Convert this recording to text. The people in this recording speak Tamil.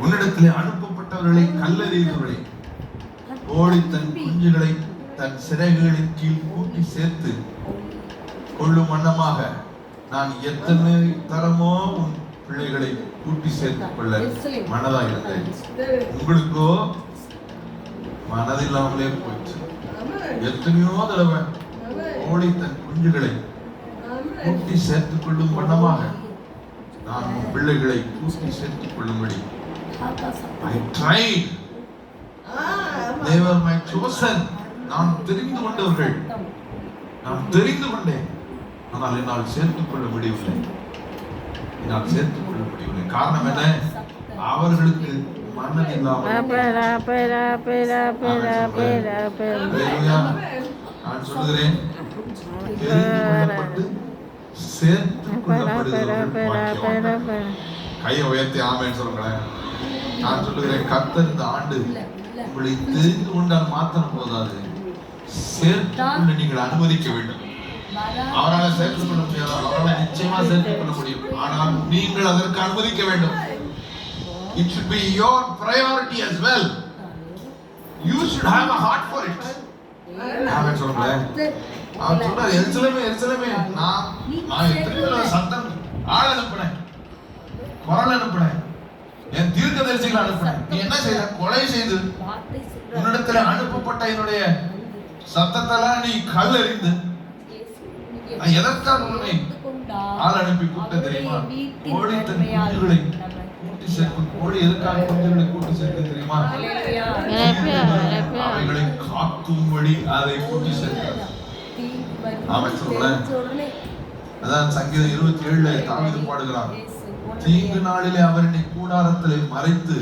உன்னிடத்திலே அனுப்பப்பட்டவர்களை கல்லறியவர்களை கோழி தன் குஞ்சுகளை தன் சிறகுகளின் கீழ் கூட்டி சேர்த்து கொள்ளும் வண்ணமாக நான் எத்தனை தரமோ உன் பிள்ளைகளை கூட்டி சேர்த்துக் கொள்ள மனதாக இருந்தேன். உங்களுக்கோ மனதில்லாமலே போயிடுச்சு எத்தனையோ தடவை கோழி தன் குஞ்சுகளை கூட்டி சேர்த்துக் கொள்ளும் வண்ணமாக நான் உன் பிள்ளைகளை கூட்டி சேர்த்துக் கொள்ளும்படி மை சோசன் நான் தெரிந்து கொண்டவர்கள் நான் தெரிந்து கொண்டேன் ஆனால் என்னால் சேர்த்துக் கொள்ள முடியவில்லை என்னால் சேர்த்துக் கொள்ள முடியவில்லை காரணம் என்ன அவர்களுக்கு மன்னன் இல்லாமல். நான் சேர்த்துக் கொள்ளப்படுகிறவர்கள். கையை உயர்த்தி ஆமேன்னு சொல்லுங்களேன் நான் சொல்லுகிறேன் கர்த்தர் இந்த ஆண்டு உங்களை தெரிந்து கொண்டால் மாத்திரம் போதாது. சேர்த்துக் கொள்ள நீங்கள் அனுமதிக்க வேண்டும். அவரால் சேர்த்துக் கொள்ள முடியாது அவரால் நிச்சயமா சேர்த்துக் கொள்ள முடியும். ஆனால் நீங்கள் அதற்கு அனுமதிக்க வேண்டும். It should be your priority as well. You should have a heart for it. ஆமென் சொல்லுங்களேன் அவன் சொல்றாரு எரிசலமே எரிசலமே. நான் நான் எத்தனை சத்தம் ஆள் அனுப்புனேன். குரல் அனுப்புனேன். தீர்க்கதரிசிகளை அனுப்புனேன். நீ என்ன செய்த? கொலை செய்து உன்னிடத்துல அனுப்பப்பட்ட என்னுடைய சத்தத்தெல்லாம் நீ கல்லெறிந்து நான் எதற்காக உன்னை ஆள் அனுப்பி கூட்ட தெரியுமா? கோழி தன் குஞ்சுகளை கூட்டி சேர்க்கும் கோழி எதற்காக குஞ்சுகளை கூட்டி சேர்க்க தெரியுமா? அவைகளை காக்கும்படி அதை கூட்டி சேர்க்கிறது ஆமென் சொல்லுங்களேன். அதான் சங்கீதம் இருபத்தி ஏழுல தாவீது பாடுகிறான். தீங்கு நாளிலே அவர் என்னை கூடாரத்திலே மறைத்து